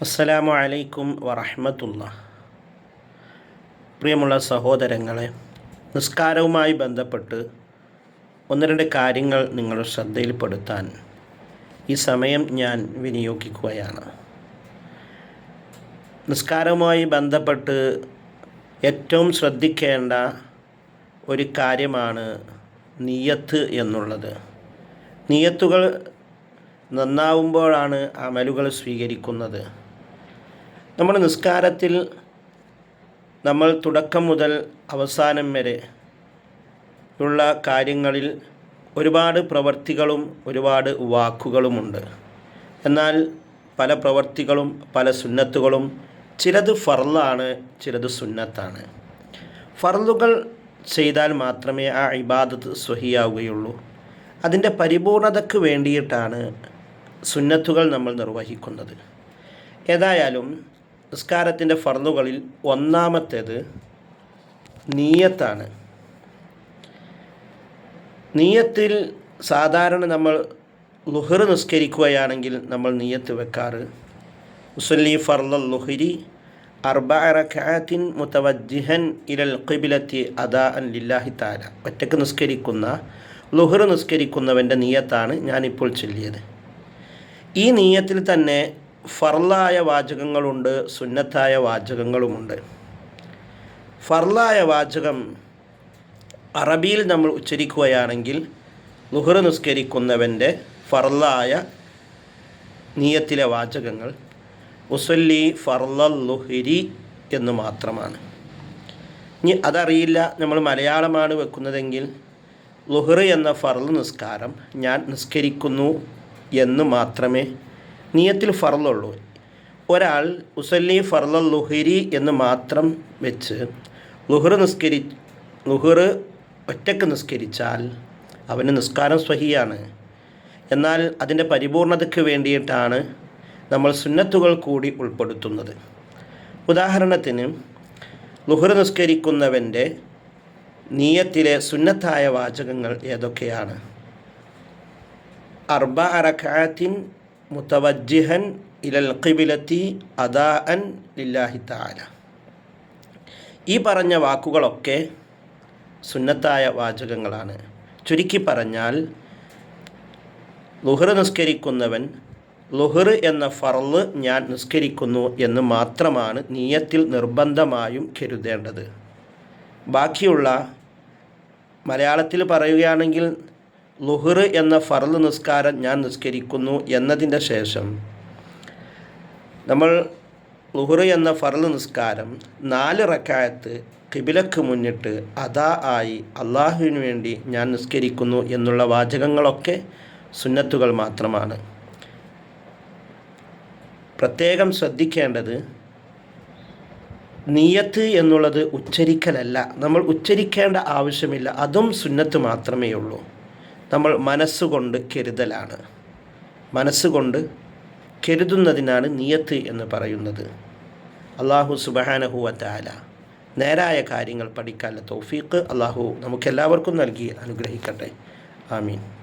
അസ്സലാമു അലൈക്കും വറഹമത്തുള്ള പ്രിയമുള്ള സഹോദരങ്ങളെ നിസ്കാരവുമായി ബന്ധപ്പെട്ട് ഒന്ന് രണ്ട് കാര്യങ്ങൾ നിങ്ങളുടെ ശ്രദ്ധയിൽപ്പെടുത്താൻ ഈ സമയം ഞാൻ വിനിയോഗിക്കുകയാണ്. നിസ്കാരവുമായി ബന്ധപ്പെട്ട് ഏറ്റവും ശ്രദ്ധിക്കേണ്ട ഒരു കാര്യമാണ് നീയത്ത് എന്നുള്ളത്. നീയത്തുകൾ നന്നാവുമ്പോഴാണ് അമലുകൾ സ്വീകരിക്കുന്നത്. നമ്മൾ നിസ്കാരത്തിൽ നമ്മൾ തുടക്കം മുതൽ അവസാനം വരെ ഉള്ള കാര്യങ്ങളിൽ ഒരുപാട് പ്രവർത്തികളും ഒരുപാട് വാക്കുകളുമുണ്ട്. എന്നാൽ പല പ്രവർത്തികളും പല സുന്നത്തുകളും ചിലത് ഫർലാണ് ചിലത് സുന്നത്താണ്. ഫർലുകൾ ചെയ്താൽ മാത്രമേ ആ ഇബാദത്ത് സ്വഹിയാവുകയുള്ളൂ. അതിന്റെ പരിപൂർണതയ്ക്ക് വേണ്ടിയിട്ടാണ് സുന്നത്തുകൾ നമ്മൾ നിർവഹിക്കുന്നത്. ഏതായാലും നിസ്കാരത്തിന്റെ ഫർദുകളിൽ ഒന്നാമത്തേത് നീയത്താണ്. നീയത്തിൽ സാധാരണ നമ്മൾ ലുഹർ നിസ്കരിക്കുകയാണെങ്കിൽ നമ്മൾ നീയത്ത് വെക്കാറ്. മുസല്ലി ഫർല ലുഹരി അർബഅറക്കാത്തിൻ മുത്തവജിഹൻ ഇരൽ ഖിബിലത്തി അദാ അൻ ലില്ലാഹി താല ഒറ്റയ്ക്ക് നിസ്കരിക്കുന്ന ലുഹർ നിസ്കരിക്കുന്നവന്റെ നീയത്താണ് ഞാനിപ്പോൾ ചൊല്ലിയത്. ഈ നീയത്തിൽ തന്നെ ഫർലായ വാചകങ്ങളുണ്ട് സുന്നത്തായ വാചകങ്ങളുമുണ്ട്. ഫർലായ വാചകം അറബിയിൽ നമ്മൾ ഉച്ചരിക്കുകയാണെങ്കിൽ ലുഹർ നിസ്കരിക്കുന്നവന്റെ ഫർലായ നീയത്തിലെ വാചകങ്ങൾ ഉസല്ലി ഫർലൽ ലുഹരി എന്ന് മാത്രമാണ്. ഇനി അതറിയില്ല നമ്മൾ മലയാളമാണ് വെക്കുന്നതെങ്കിൽ ലുഹർ എന്ന ഫർൽ നിസ്കാരം ഞാൻ നിസ്കരിക്കുന്നു എന്ന് മാത്രമേ നിയത്തിൽ ഫർലുള്ളൂ ഒരാൾ ഉസല്ലി ഫർലൽ ലുഹരി എന്ന് മാത്രം വെച്ച് ലുഹർ നിസ്കരി ലുഹർ ഒറ്റയ്ക്ക് നിസ്കരിച്ചാൽ അവന് നിസ്കാരം സ്വഹിയാണ്. എന്നാൽ അതിന്റെ പരിപൂർണതയ്ക്ക് വേണ്ടിയിട്ടാണ് നമ്മൾ സുന്നത്തുകൾ കൂടി ഉൾപ്പെടുത്തുന്നത്. ഉദാഹരണത്തിന് ലുഹർ നിസ്കരിക്കുന്നവന്റെ നീയത്തിലെ സുന്നത്തായ വാചകങ്ങൾ ഏതൊക്കെയാണ്? അർബ അറക്കാത്തിൻ മുത്തവജ്ജിഹൻ ഇലൽ ഖിബിലത്തി അദാ അൻ ലില്ലാഹി താല ഈ പറഞ്ഞ വാക്കുകളൊക്കെ സുന്നത്തായ വാചകങ്ങളാണ്. ചുരുക്കി പറഞ്ഞാൽ ലുഹർ നിസ്കരിക്കുന്നവൻ ലുഹർ എന്ന ഫർൾ ഞാൻ നിസ്കരിക്കുന്നു എന്ന് മാത്രമാണ് നീയത്തിൽ നിർബന്ധമായും കരുതേണ്ടത്. ബാക്കിയുള്ള മലയാളത്തിൽ പറയുകയാണെങ്കിൽ ലുഹർ എന്ന ഫർൾ നിസ്കാരം ഞാൻ നിസ്കരിക്കുന്നു എന്നതിന്റെ ശേഷം നമ്മൾ ലുഹർ എന്ന ഫർൾ നിസ്കാരം നാല് റക്കായത്ത് കിബിലക്ക് മുന്നിട്ട് അതാ ആയി അള്ളാഹുവിന് വേണ്ടി ഞാൻ നിസ്കരിക്കുന്നു എന്നുള്ള വാചകങ്ങളൊക്കെ സുന്നത്തുകൾ മാത്രമാണ്. പ്രത്യേകം ശ്രദ്ധിക്കേണ്ടത് നീയത്ത് എന്നുള്ളത് ഉച്ചരിക്കലല്ല. നമ്മൾ ഉച്ചരിക്കേണ്ട ആവശ്യമില്ല. അതും സുന്നത്ത് മാത്രമേ ഉള്ളൂ നമ്മൾ മനസ്സുകൊണ്ട് കരുതലാണ്. മനസ്സുകൊണ്ട് കരുതുന്നതിനാണ് നിയത്ത് എന്ന് പറയുന്നത്. അള്ളാഹു സുബഹാനഹുവത്താല നേരായ കാര്യങ്ങൾ പഠിക്കാനുള്ള തൗഫീഖ് അള്ളാഹു നമുക്കെല്ലാവർക്കും നൽകി അനുഗ്രഹിക്കട്ടെ. ആമീൻ.